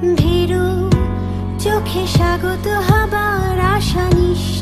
ভীরু চোখে স্বাগত হবার আশা নিশ